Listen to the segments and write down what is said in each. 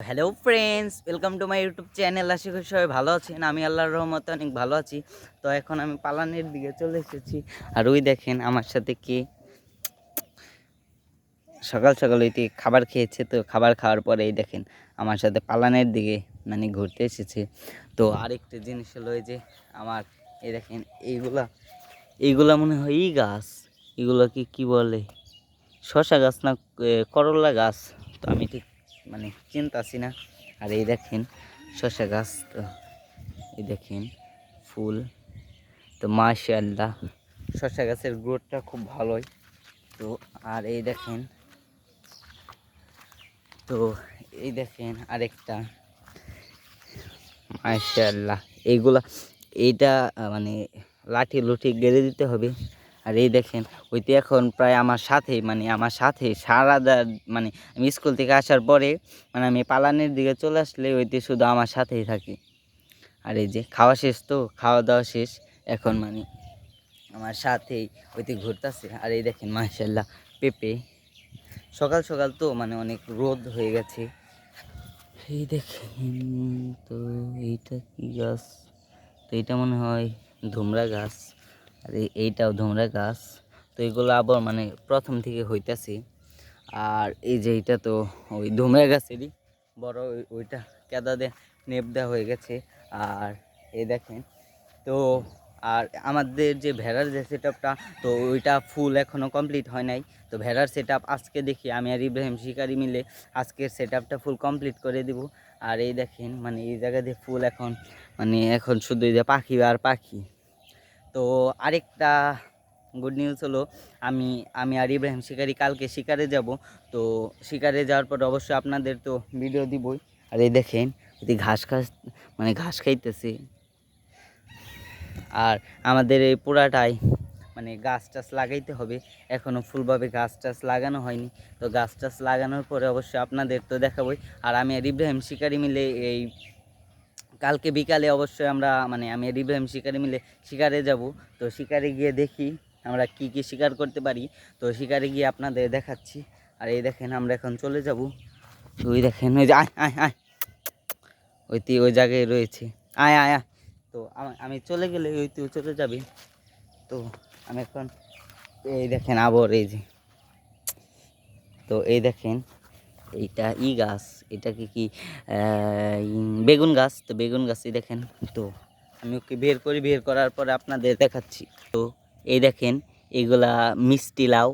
Hello friends welcome to my YouTube channel আশি করি সবাই ভালো আছেন। আমি আল্লাহর রহমতে অনেক ভালো আছি। তো এখন আমি পালানের দিকে চলে এসেছি। আর ওই দেখেন, আমার সাথে কে? সকাল সকাল ওইটি খাবার খেয়েছে, তো খাবার খাওয়ার পরে এই দেখেন, আমার সাথে পালানের দিকে মানে ঘুরতে এসেছে। তো আরেকটা জিনিস হলো এই যে, আমার এই দেখেন, এইগুলা এইগুলা মনে হয় ই গাছ। এগুলো কি কি বলে? শশা গাছ না করলা গাছ। তো আমি ঠিক মানে চিন্তা চিনতাছি না। আর এই দেখেন শশা গাছ তো, এই দেখেন ফুল। তো মাশাআল্লাহ শশা গাছের গ্রোথটা খুব ভালোই। তো আর এই দেখেন, তো এই দেখেন আরেকটা। মাশাআল্লাহ, এইগুলা, এইটা মানে লাঠি লুঠি গেড়ে দিতে হবে। আর এই দেখেন ওইতে এখন প্রায় আমার সাথে মানে আমার সাথে সারা মানে আমি স্কুল থেকে আসার পরে মানে আমি পালানের দিকে চলে আসলে ওইতে শুধু আমার সাথেই থাকি। আর এই যে খাওয়া শেষ তো, খাওয়া দাওয়া শেষ, এখন মানে আমার সাথেই ওইতে ঘুরতেছে। আর এই দেখেন মাশাল্লাহ পেঁপে। সকাল সকাল তো মানে অনেক রোদ হয়ে গেছে। এই দেখেন তো এইটা কি গাছ? তো এটা মনে হয় ধুমরা গাছ। আর এই- এইটাও ধুমরা গাছ। তো এগুলো আবার মানে প্রথম থেকে হইতাছে। আর এই যে এইটা তো ওই ধুমরা গাছেরই, বড় ওই- ওইটা কেদা দে নেপ দেওয়া হয়ে গেছে। আর এই দেখেন, তো আর আমাদের যে ভেড়ার যে সেট তো ওইটা ফুল এখনও কমপ্লিট হয় নাই। তো ভেড়ার সেট আজকে দেখি আমি আর ইব্রাহিম শিকারি মিলে আজকের সেট ফুল কমপ্লিট করে দিব। আর এই দেখেন মানে এই জায়গা দিয়ে ফুল এখন মানে এখন শুধু যে পাখি আর পাখি। তো আরেকটা গুড নিউজ হলো, আমি আমি আর ইব্রাহিম শিকারি কালকে শিকারে যাব। তো শিকারে যাওয়ার পর অবশ্যই আপনাদের তো ভিডিও দিবই। আর এই দেখেন এটি ঘাস খাস মানে ঘাস খাইতেছে। আর আমাদের এই পুরাটাই মানে গাছ টাছ লাগাইতে হবে। এখনও ফুলভাবে গাছ টাছ লাগানো হয়নি। তো গাছ টাছ লাগানোর পরে অবশ্যই আপনাদের তো দেখাবই। আর আমি আর ইব্রাহিম শিকারি মিলে এই কালকে বিকালে অবশ্যই আমরা মানে আমি আর ইব্রাহিম শিকারি মিলে শিকারে যাব। তো শিকারে গিয়ে দেখি আমরা কি কি শিকার করতে পারি। তো শিকারে গিয়ে আপনাদের দেখাচ্ছি। আর এই দেখেন আমরা এখন চলে যাব। ওই দেখেন, ওই যে আয় আয় আয়। ওইটি ওই জায়গায় রয়েছে। আয় আয় আয়। তো আমি চলে গেলে ওই তুই চলে যাবে। তো আমি এখন এই দেখেন আবর, এই যে। তো এই দেখেন এইটা ই গাছ, এটাকে কি বেগুন গাছ? তো বেগুন গাছই দেখেন। তো আমি ওকে বের করি, বের করার পরে আপনাদের দেখাচ্ছি। তো এই দেখেন, এগুলা মিষ্টি লাউ।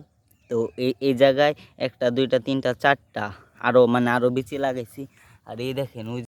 তো এই এই জায়গায় একটা, দুইটা, তিনটা, চারটা আরও মানে আরও বেশি লাগাইছি। আর এই দেখেন, ওই